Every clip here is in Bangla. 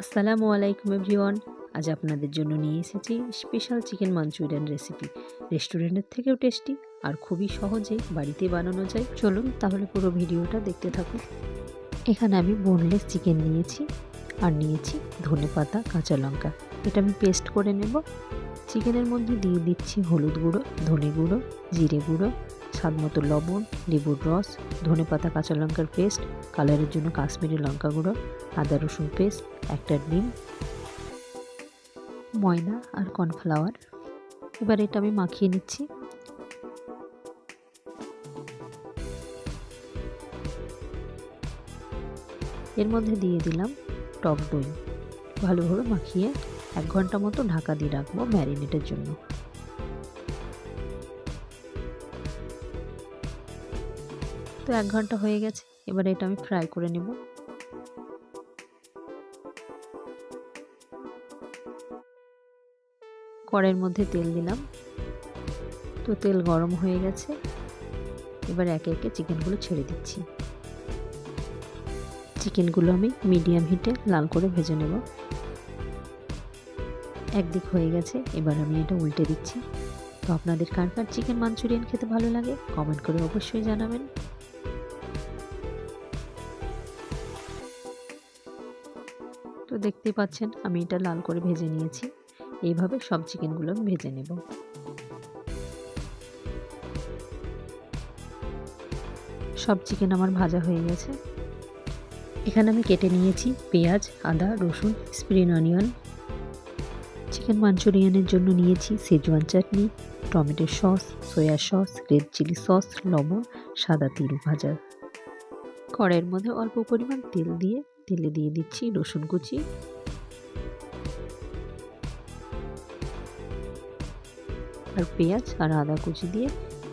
আসসালামু আলাইকুম এভরিওয়ান। আজ আপনাদের জন্য নিয়ে এসেছি স্পেশাল চিকেন মাঞ্চুরিয়ান রেসিপি রেস্টুরেন্টের থেকেও টেস্টি আর খুবই সহজে বাড়িতে বানানো যায়। চলুন তাহলে পুরো ভিডিওটা দেখতে থাকুন। এখানে আমি বোনলেস চিকেন নিয়েছি আর নিয়েছি ধনে পাতা, কাঁচা লঙ্কা। এটা আমি পেস্ট করে নেব। চিকেনের মধ্যে দিয়ে দিচ্ছি হলুদ গুঁড়ো, ধনে গুঁড়ো, জিরে গুঁড়ো স্বাদ মতো লবণ, লেবুর রস ধনে পাতা কাঁচা লঙ্কার পেস্ট, কালারের জন্য কাশ্মীরি লঙ্কা গুঁড়ো, আদা রসুন পেস্ট, একটা ডিম ময়দা আর কর্নফ্লাওয়ার। এবার এটা আমি মাখিয়ে নিচ্ছি। এর মধ্যে দিয়ে দিলাম টক দই। ভালোভাবে মাখিয়ে এক ঘণ্টা মতো ঢাকা দিয়ে রাখব ম্যারিনেটের জন্য। তো এক ঘণ্টা হয়ে গেছে, এবার এটা আমি ফ্রাই করে নেব। কড়াইয়ের মধ্যে তেল দিলাম। তো তেল গরম হয়ে গেছে, এবার একে একে চিকেনগুলো ছেড়ে দিচ্ছি। চিকেনগুলো আমি মিডিয়াম হিটে লাল করে ভেজে নেব। একদিক হয়ে গেছে, এবার আমি এটা উল্টে দিচ্ছি। তো আপনাদের কার কার চিকেন মাঞ্চুরিয়ান খেতে ভালো লাগে, কমেন্ট করে অবশ্যই জানাবেন। তো দেখতেই পাচ্ছেন, আমি এটা লাল করে ভেজে নিয়েছি। এইভাবে সব চিকেনগুলো আমি ভেজে নেব। সব চিকেন আমার ভাজা হয়ে গেছে। এখানে আমি কেটে নিয়েছি পেঁয়াজ, আদা, রসুন স্প্রিন অনিয়ন চিকেন মাঞ্চুরিয়ানের জন্য নিয়েছি schezwan chutney tomato sauce soya sauce red chilli sauce লবণ, সাদা তিল ভাজা। কড়াইয়ের মধ্যে অল্প পরিমাণ তেল দিয়ে তেলে দিয়ে দিচ্ছি রসুন কুচি। আর পেঁয়াজ আর আদা কুচি দিয়ে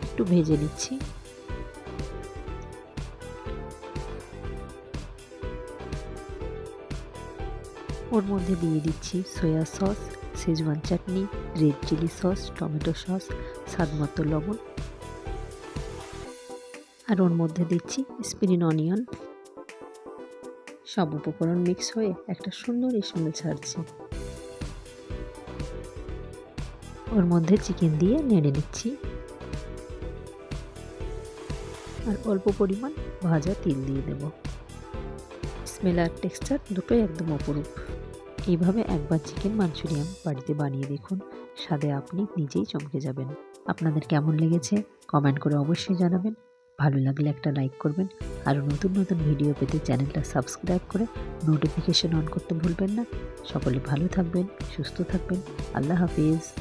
একটু ভেজে নিচ্ছি। ওর মধ্যে দিয়ে দিচ্ছি soya sauce schezwan chutney red chilli sauce tomato sauce, স্বাদ মতো লবণ। আর ওর মধ্যে দিচ্ছি স্প্রিন অনিয়ন সব উপকরণ মিক্স হয়ে একটা সুন্দর স্মেল ছাড়ছে। ওর মধ্যে চিকেন দিয়ে নেড়ে নিচ্ছি। আর অল্প পরিমাণ ভাজা তিল দিয়ে দেব। স্মেল আর টেক্সচার দুটোই একদম অপরূপ। এইভাবে একবার চিকেন মাঞ্চুরিয়ান বাড়িতে বানিয়ে দেখুন, স্বাদে আপনি নিজেই চমকে যাবেন। আপনাদের কেমন লেগেছে? কমেন্ট করে অবশ্যই জানাবেন। ভালো লাগলে একটা লাইক করবেন। আর নতুন নতুন ভিডিও পেতে চ্যানেলটা সাবস্ক্রাইব করে নোটিফিকেশন অন করতে ভুলবেন না। সকলে ভালো থাকবেন, সুস্থ থাকবেন। আল্লাহ হাফিজ।